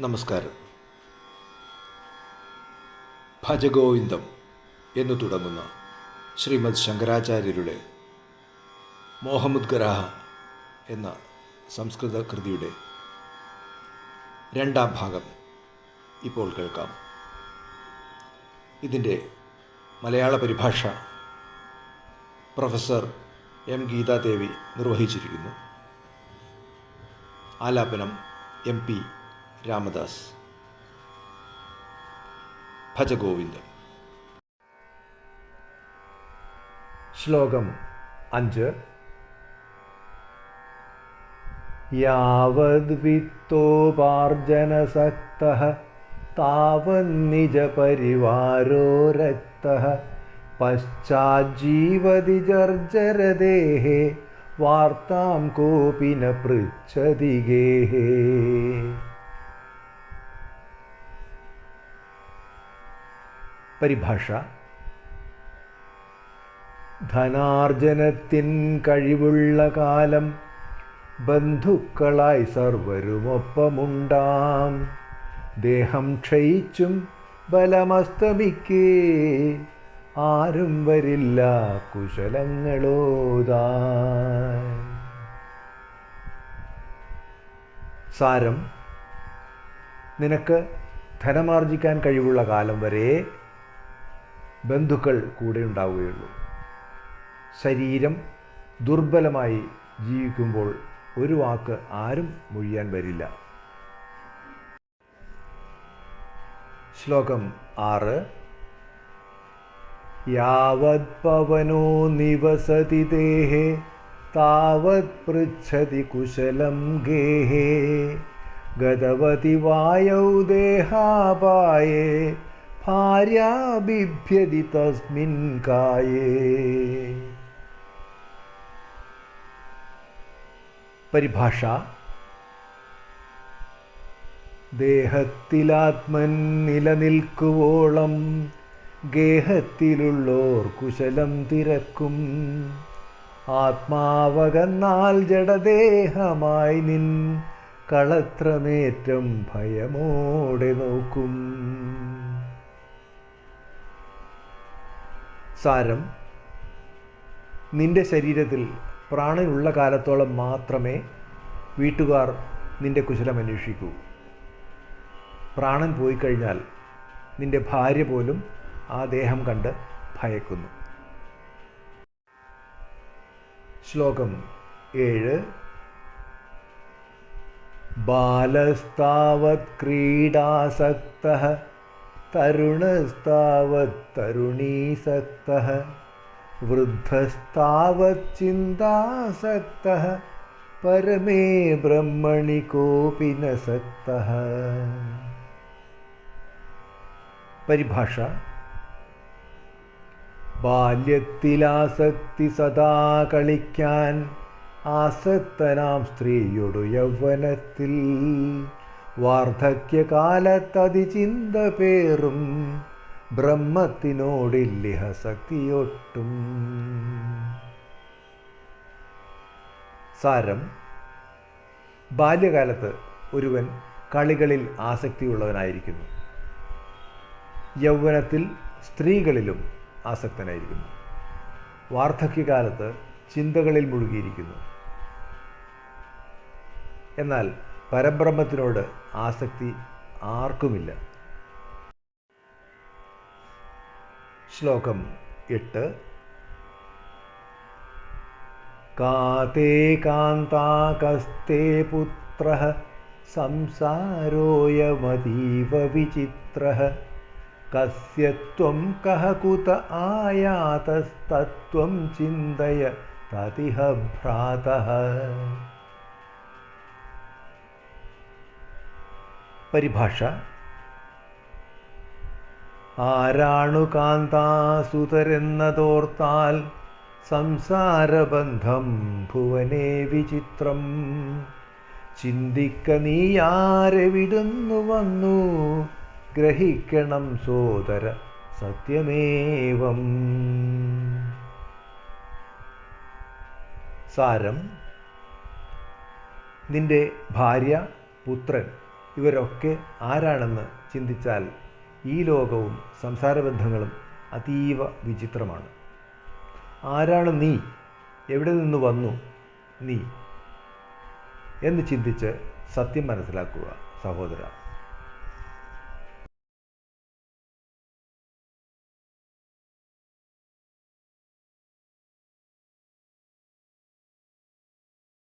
നമസ്കാരം. ഭജഗോവിന്ദം എന്ന് തുടങ്ങുന്ന ശ്രീമദ് ശങ്കരാചാര്യരുടെ മോഹമുദ്ഗരാഹ എന്ന സംസ്കൃത കൃതിയുടെ രണ്ടാം ഭാഗം ഇപ്പോൾ കേൾക്കാം. ഇതിന്റെ മലയാള പരിഭാഷ പ്രൊഫസർ എം ഗീതാദേവി നിർവഹിച്ചിരിക്കുന്നു. ആലാപനം എം പി രാമദാസ്. ഭജഗോവിന്ദം. ശ്ലോകം അഞ്ച്. യാവദ്വിത്തോപാർജനസക്തഃ താവന്നിജപരിവാരോ രക്തഃ പശ്ചാജ്ജീവതി ജർജരദേः വാർത്താം കോപി ന പൃച്ഛതി ഗേഹേ പരിഭാഷ. ധനാർജനത്തിൻ കഴിവുള്ള കാലം ബന്ധുക്കളായി സർവരുമൊപ്പമുണ്ടാം. ദേഹം ക്ഷയിച്ചും ബലമസ്തമിക്കേ ആരും വരില്ല കുശലങ്ങളോതാൻ. സാരം നിനക്ക് ധനമാർജിക്കാൻ കഴിവുള്ള കാലം വരെ ബന്ധുക്കൾ കൂടെ ഉണ്ടാവുകയുള്ളൂ. ശരീരം ദുർബലമായി ജീവിക്കുമ്പോൾ ഒരു വാക്ക് ആരും മൊഴിയാൻ വരില്ല. ശ്ലോകം ആറ്. യാവത് പവനോ നിവസതി ദേഹേ താവത് പൃച്ഛതി കുശലം ഗേഹേ ഗതവതി വായൗ ദേഹാപായേ ഭാര്യാ ബിഭ്യതി തസ്മിൻ കായേ. പരിഭാഷ ദേഹത്തിലാത്മൻ നിലനിൽക്കുവോളം ഗേഹത്തിലുള്ളോർ കുശലം തിരക്കും. ആത്മാവകന്നാൽ ജഡദേഹമായി നിൻ കളത്രമേറ്റം ഭയമോടെ നോക്കും. സാരം നിന്റെ ശരീരത്തിൽ പ്രാണനുള്ള കാലത്തോളം മാത്രമേ വീട്ടുകാർ നിന്റെ കുശലം അന്വേഷിക്കൂ. പ്രാണൻ പോയി കഴിഞ്ഞാൽ നിന്റെ ഭാര്യ പോലും ആ ദേഹം കണ്ട് ഭയക്കുന്നു. ശ്ലോകം ഏഴ്. ബാലസ്താവത് ക്രീഡാസക്ത തരുണസ്താവത് തരുണീസക്ത വൃദ്ധസ്താവത് ചിന്താസക്ത പരമേ ബ്രഹ്മണി കോപി ന സക്തഃ പരിഭാഷ ബാല്യത്തിലാസക്തി സദാ കളിക്കാൻ ആസക്തനാം സ്ത്രീയൊടു യൗവനത്തിൽ വാർദ്ധക്യകാലത്തതിചിന്ത പേറും ബ്രഹ്മത്തിനോടില്ലിഹ സക്തിയൊട്ടും സാരം. ബാല്യകാലത്ത് ഒരുവൻ കളികളിൽ ആസക്തിയുള്ളവനായിരിക്കുന്നു. യൗവനത്തിൽ സ്ത്രീകളിലും ആസക്തനായിരിക്കുന്നു. വാർദ്ധക്യകാലത്ത് ചിന്തകളിൽ മുഴുകിയിരിക്കുന്നു. എന്നാൽ പരബ്രഹ്മത്തിനോട് ആസക്തി ആർക്കുമില്ല. ശ്ലോകം എട്ട്. കാതേ കാന്താകസ്തേ പുത്ര സംസാരോയമതീവ വിചിത്ര കസ്യ ത്വം കഹ കുത ആയാതസ്തത്വം ചിന്തയ തതിഹ ഭ്രാതഃ. പരിഭാഷ. ആരാണു കാന്താസുതരെന്നതോർത്താൽ സംസാരബന്ധം ഭുവനേ വിചിത്രം. ചിന്തിക്ക നീയാരെവിടുന്നു വന്നു? ഗ്രഹിക്കണം സോദര സത്യമേവം. സാരം. നിന്റെ ഭാര്യ പുത്രൻ. ഇവരൊക്കെ ആരാണെന്ന് ചിന്തിച്ചാൽ ഈ ലോകവും സംസാരബന്ധങ്ങളും അതീവ വിചിത്രമാണ്. ആരാണ് നീ? എവിടെ നിന്ന് വന്നു നീ? എന്ന് ചിന്തിച്ച് സത്യം മനസ്സിലാക്കുക സഹോദര.